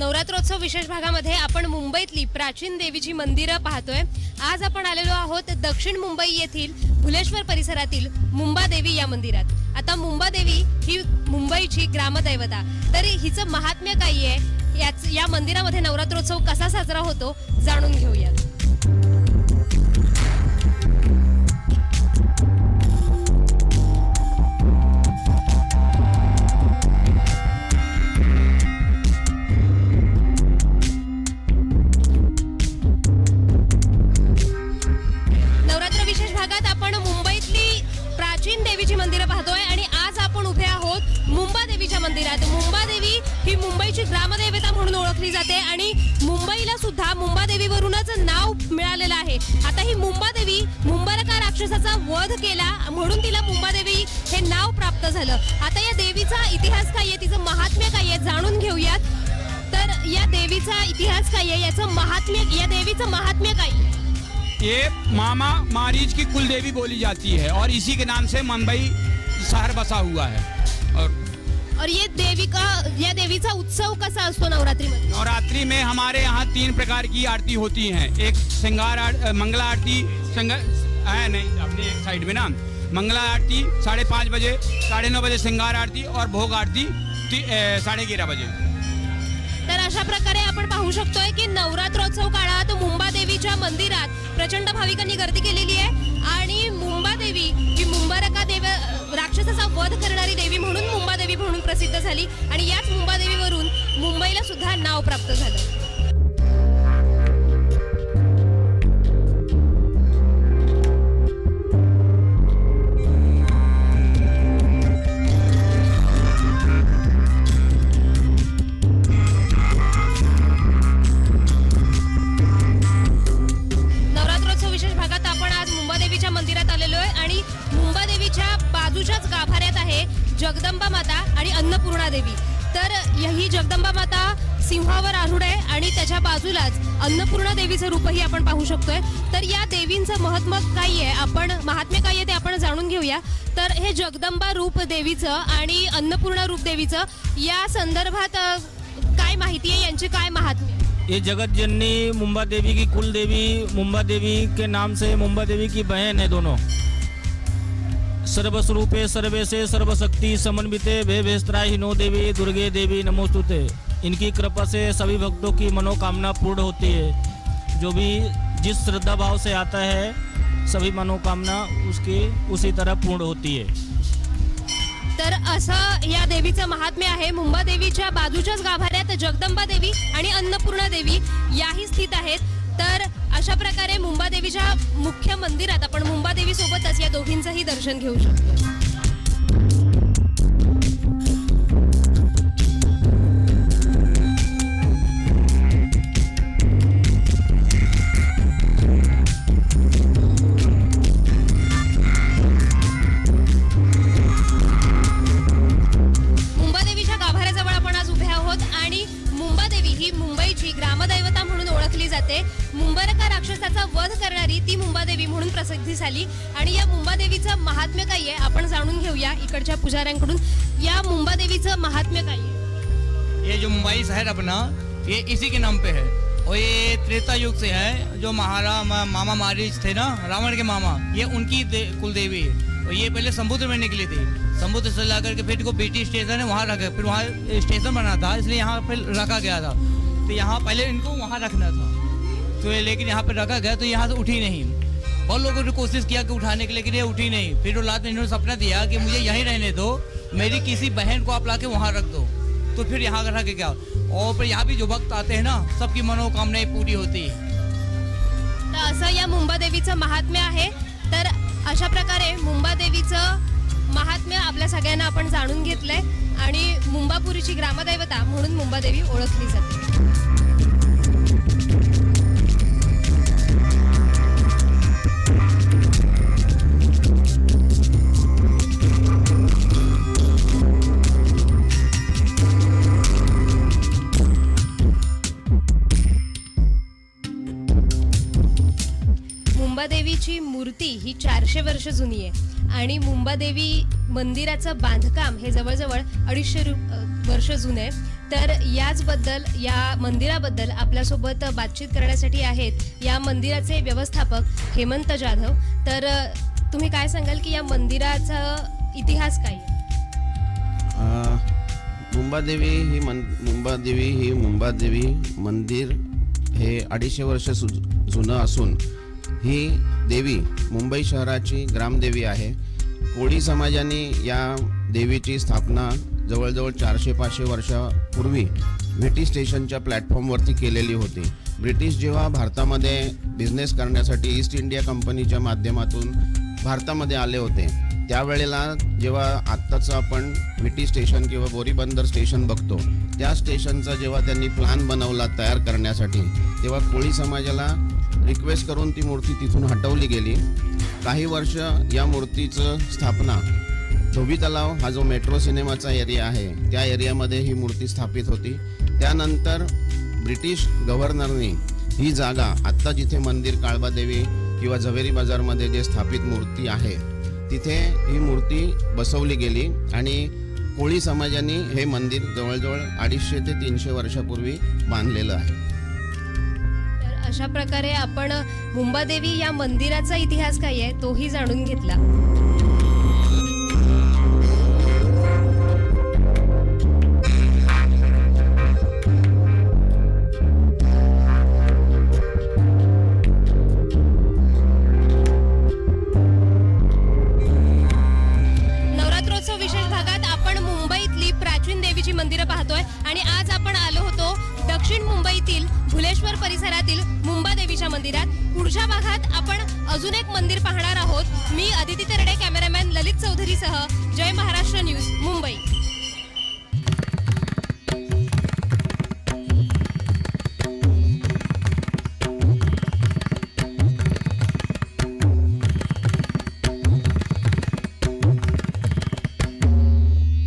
नवरात्रोत्सव विशेष भागामध्ये आपण मुंबईतली प्राचीन देवीची मंदिरं पाहतोय. आज आपण आलेलो आहोत दक्षिण मुंबई येथील भुलेश्वर परिसरातील मुंबादेवी या मंदिरात. आता मुंबादेवी ही मुंबईची ग्रामदैवता. तर हिचं महात्म्य काही आहे? याच या मंदिरामध्ये नवरात्रोत्सव कसा साजरा होतो जाणून घेऊयात. मंदिरात. आहे मुंबादेवी ही मुंबईची ग्रामदेवता म्हणून ओळखली जाते आणि मुंबईला सुद्धा मुंबादेवीवरूनच नाव मिळालेलं आहे. आता ही मुंबादेवी मुंबरका राक्षसाचा वध केला म्हणून तिला मुंबादेवी हे नाव प्राप्त झालं. आता या देवीचा इतिहास काय आहे? तिचं महात्म्य काय आहे? जाणून घेऊयात. तर या देवीचा इतिहास काय आहे? याचं महात्म्य या देवीचं महात्म्य काय आहे? ये मामा मारीच की कुलदेवी बोली जाती है और इसी के नाम से मुंबई शहर बसा हुआ है। और और ये देवी का या देवीचा उत्सव कसा असतो नवरात्रीमध्ये? नवरात्रि में हमारे यहाँ तीन प्रकार की आरती होती हैं। एक श्रृंगार आर- मंगला आरती श्रृंगार है नहीं अपने एक साइड में ना। मंगला आरती साढ़े पाँच बजे साढ़े नौ बजे श्रृंगार आरती और भोग आरती ती- अ, साढ़े ग्यारह बजे। तर अशा प्रकारे आपण पाहू शकतोय की नवरात्रोत्सव काळात मुंबा देवीच्या मंदिरात प्रचंड भाविकांनी गर्दी केलेली आहे आणि मुंबा प्रसिद्ध झाली आणि याच मुंबादेवीवरून मुंबईला सुद्धा नाव प्राप्त झालं. विशेष भागात आपण आज मुंबादेवीच्या मंदिरात आलेलो आहे आणि मुंबादेवीच्या बाजूच्याच गाभाऱ्यात आहे जगदंबा माता आणि अन्नपूर्णा देवी. तर ही जगदंबा माता सिंहावर आरूढ आहे आणि त्याच्या बाजूलाच अन्नपूर्णा देवीचं रूपही आपण पाहू शकतोय. तर या देवींचं महत्त्व काय आहे? आपण महात्म्य काय आहे ते आपण जाणून घेऊया. तर हे जगदंबा रूप देवीचं आणि अन्नपूर्णा रूप देवीचं या संदर्भात काय माहिती आहे? यांचे काय महात्म्य? ये जगत जननी मुंबा देवी की कुल देवी मुंबा देवी के नाम से मुंबा देवी की बहन है दोनों। सर्वस्वरूपे सर्वेसे सर्वशक्ति समन्विते भे भेस्त्राय हिनो देवी दुर्गे देवी नमोस्तुते। इनकी कृपा से सभी भक्तों की मनोकामना पूर्ण होती है। जो भी जिस श्रद्धा भाव से आता है सभी मनोकामना उसकी उसी तरह पूर्ण होती है। तर असं या देवीचं महात्म्य आहे मुंबा देवीच्या बाजूच्याच गाभाऱ्यात जगदंबा देवी आणि अन्नपूर्णा देवी याही स्थित आहेत. तर अशा प्रकारे मुंबादेवीच्या मुख्य मंदिरात आपण मुंबादेवी सोबतच या दोघींचंही दर्शन घेऊ शकतो. मुंबादेवीच्या गाभाऱ्याजवळ आपण आज उभे आहोत आणि मुंबादेवी ही मुंबईची ग्रामदैवत म्हणून ओळखली जाते. मुंबारका राक्षसाचा वध करणारी ती मुंबादेवी म्हणून प्रसिद्धी झाली. आणि या मुंबादेवीचं महात्म्य काय आहे? आपण जाणून घेऊया इकडच्या पुजाऱ्यांकडून. या मुंबादेवीचं महात्म्य काय आहे? ये जो मुंबई शहर अपना ये इसी के नाम पे है। और ये त्रेता युग से है जो महारा मा, मामा मारिच थे ना रावण के मामा ये उनकी दे, कुल है। और ये पहले समुद्र में निकली थी। समुद्र से ला करके फिर को बेटी स्टेशन है वहाँ रखा फिर वहाँ स्टेशन बना था इसलिए यहाँ पे रखा गया था। तो यहाँ पहले इनको वहाँ रखना था। तो ये लेकिन यहाँ पे रखा गया तो यहाँ से उठी नहीं। बहुत लोगों ने कोशिश किया कि उठाने के लेकिन ये उठी नहीं। फिर वो रात में इन्होंने सपना दिया कि मुझे यहीं रहने दो मेरी किसी बहन को आप लाके वहाँ रख दो। तो फिर यहाँ रख के क्या? और पर यहाँ भी जो भक्त आते हैं ना सबकी मनोकामनाएं पूरी होती है। तर असं या मुंबा देवीचं महात्म्य आहे. तर अशा प्रकारे मुंबा देवीचं महात्म्य आपल्या सगळ्यांना आपण जाणून घेतलंय. आणि मुंबापुरीची ग्रामदैवता म्हणून मुंबादेवी ओळखली जाते. चारशे वर्ष जुनी आहे. आणि मुंबादेवी मंदिराचं बांधकाम हे जवळजवळ अडीचशे रु- वर्ष जुनं आहे. तर याचबद्दल या मंदिराबद्दल आपल्यासोबत बातचीत करण्यासाठी आहेत या मंदिराचे व्यवस्थापक हेमंत जाधव. तर तुम्ही काय सांगाल की या मंदिराचा इतिहास काय? आहे? मुंबादेवी ही मन मुंबादेवी ही मुंबादेवी मंदिर हे अडीचशे वर्ष सु जुनं असून ही देवी मुंबई शहराची ग्रामदेवी आहे. कोळी समाजाने या देवीची स्थापना जवळजवळ चारशे पाचशे वर्षापूर्वी व्हिटी स्टेशनच्या प्लॅटफॉर्मवरती केलेली होती. ब्रिटिश जेव्हा भारतामध्ये बिझनेस करण्यासाठी ईस्ट इंडिया कंपनीच्या माध्यमातून भारतामध्ये आले होते त्यावेळेला जेव्हा आत्ताचं आपण विटी स्टेशन किंवा बोरीबंदर स्टेशन बघतो त्या स्टेशनचा जेव्हा त्यांनी प्लॅन बनवला तयार करण्यासाठी तेव्हा कोळी समाजाला रिक्वेस्ट करून ती मूर्ती तिथून हटवली गेली. काही वर्ष या मूर्तीचं स्थापना धोबी तलाव हा जो मेट्रो सिनेमाचा एरिया आहे त्या एरियामध्ये ही मूर्ती स्थापित होती. त्यानंतर ब्रिटिश गव्हर्नरनी ही जागा आत्ता जिथे मंदिर काळबादेवी किंवा झवेरी बाजारमध्ये जे स्थापित मूर्ती आहे तिथे ही मूर्ती बसवली गेली आणि कोळी समाजाने हे मंदिर जवळजवळ अडीचशे ते तीनशे वर्षापूर्वी बांधलेलं आहे. अशा प्रकारे आपण मुंबादेवी या मंदिराचा इतिहास काय आहे तोही जाणून घेतला. करतोय आणि आज आपण आलो होतो दक्षिण मुंबईतील भुलेश्वर परिसरातील मुंबा देवीच्या मंदिरात. पुढच्या भागात आपण अजून एक मंदिर पाहणार आहोत. मी अदिती तरडे कॅमेरामॅन ललित चौधरीसह जय महाराष्ट्र न्यूज मुंबई.